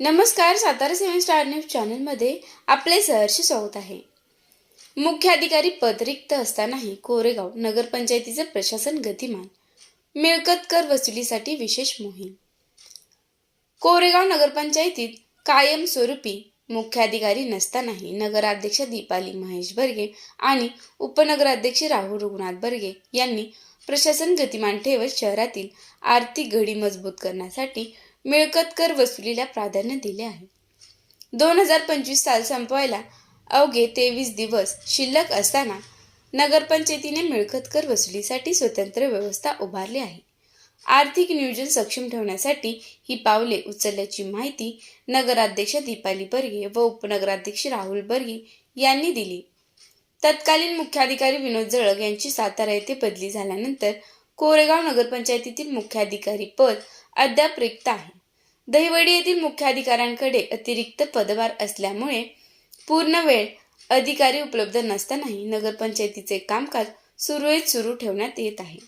नमस्कार सातारा सेवन star news चॅनलमध्ये आपले सहर्ष स्वागत आहे. मुख्य अधिकारी पद रिक्त असतानाही कोरेगाव नगरपंचायतीचे प्रशासन गतिमान मिळकत कर वसुलीसाठी विशेष मोहीम. कोरेगाव नगरपंचायतीत कायमस्वरूपी मुख्याधिकारी नसतानाही नगराध्यक्ष दीपाली महेश बर्गे आणि उपनगराध्यक्ष राहुल रघुनाथ बर्गे यांनी प्रशासन गतिमान ठेवत शहरातील आर्थिक घडी मजबूत करण्यासाठी मिळकत कर वसुलीला प्राधान्य दिले आहे. दोन हजार पंचवीस साल संपवायला अवघे तेवीस दिवस शिल्लक असताना नगरपंचायतीने मिळकत कर वसुलीसाठी स्वतंत्र व्यवस्था उभारली आहे. आर्थिक नियोजन सक्षम ठेवण्यासाठी ही पावले उचलल्याची माहिती नगराध्यक्ष दीपाली बर्गे व उपनगराध्यक्ष राहुल बर्गे यांनी दिली. तत्कालीन मुख्याधिकारी विनोद जळग यांची सातारा येथे बदली झाल्यानंतर कोरेगाव नगरपंचायतीतील मुख्याधिकारी पद अद्याप रिक्त आहे. दहिवडी येथील मुख्याधिकाऱ्यांकडे अतिरिक्त पदभार असल्यामुळे पूर्ण वेळ अधिकारी उपलब्ध नसतानाही नगरपंचायतीचे कामकाज सुरळीत सुरू ठेवण्यात येत आहे.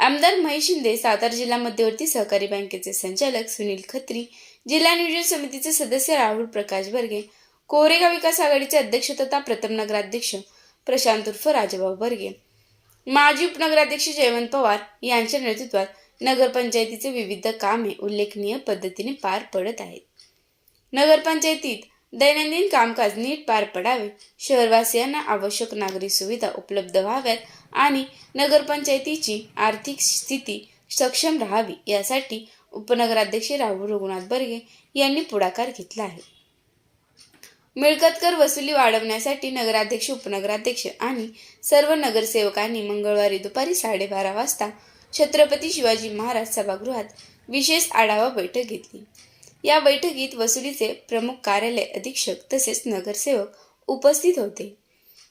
आमदार महेश शिंदे सातारा जिल्हा मध्यवर्ती सहकारी बँकेचे संचालक सुनील खत्री जिल्हा नियोजन समितीचे सदस्य राहुल प्रकाश बर्गे कोरेगाव विकास आघाडीचे अध्यक्ष तथा प्रथम नगराध्यक्ष प्रशांत उर्फ राजाभाऊ बर्गे माजी उपनगराध्यक्ष जयवंत पवार यांच्या नेतृत्वात नगरपंचायतीचे विविध कामे उल्लेखनीय पद्धतीने पार पडत आहेत. नगरपंचायतीत दैनंदिन कामकाज नीट पार पडावे शहरवासियांना आवश्यक नागरी सुविधा उपलब्ध व्हाव्यात आणि नगरपंचायतीची आर्थिक स्थिती सक्षम राहावी यासाठी उपनगराध्यक्ष राहुल रघुनाथ बर्गे यांनी पुढाकार घेतला आहे. मिळकतकर वसुली वाढवण्यासाठी नगराध्यक्ष उपनगराध्यक्ष आणि सर्व नगरसेवकांनी मंगळवारी दुपारी साडेबारा वाजता छत्रपती शिवाजी महाराज सभागृहात विशेष आढावा बैठक घेतली. या बैठकीत वसुलीचे प्रमुख कार्यालय अधीक्षक तसेच नगरसेवक उपस्थित होते.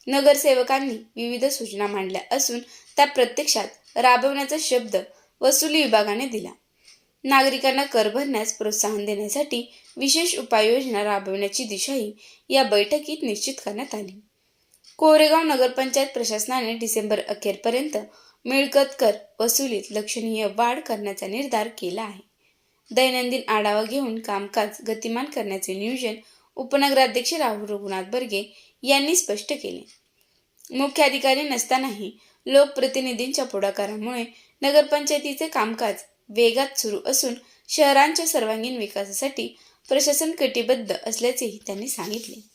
नगरसेवकांनी विविध सूचना मांडल्या असून त्या प्रत्यक्षात राबवण्याचा शब्द वसुली विभागाने दिला. नागरिकांना कर भरण्यास प्रोत्साहन देण्यासाठी विशेष उपाययोजना राबवण्याची दिशाही या बैठकीत निश्चित करण्यात आली. कोरेगाव नगरपंचायत प्रशासनाने डिसेंबर अखेरपर्यंत मिळकत कर वसुलीत लक्षणीय वाढ करण्याचा निर्धार केला आहे. दैनंदिन आढावा घेऊन कामकाज गतिमान करण्याचे नियोजन उपनगराध्यक्ष राहुल रघुनाथ बर्गे यांनी स्पष्ट केले. मुख्याधिकारी नसतानाही लोकप्रतिनिधींच्या पुढाकारामुळे नगरपंचायतीचे कामकाज वेगात सुरू असून शहरांच्या सर्वांगीण विकासासाठी प्रशासन कटिबद्ध असल्याचेही त्यांनी सांगितले.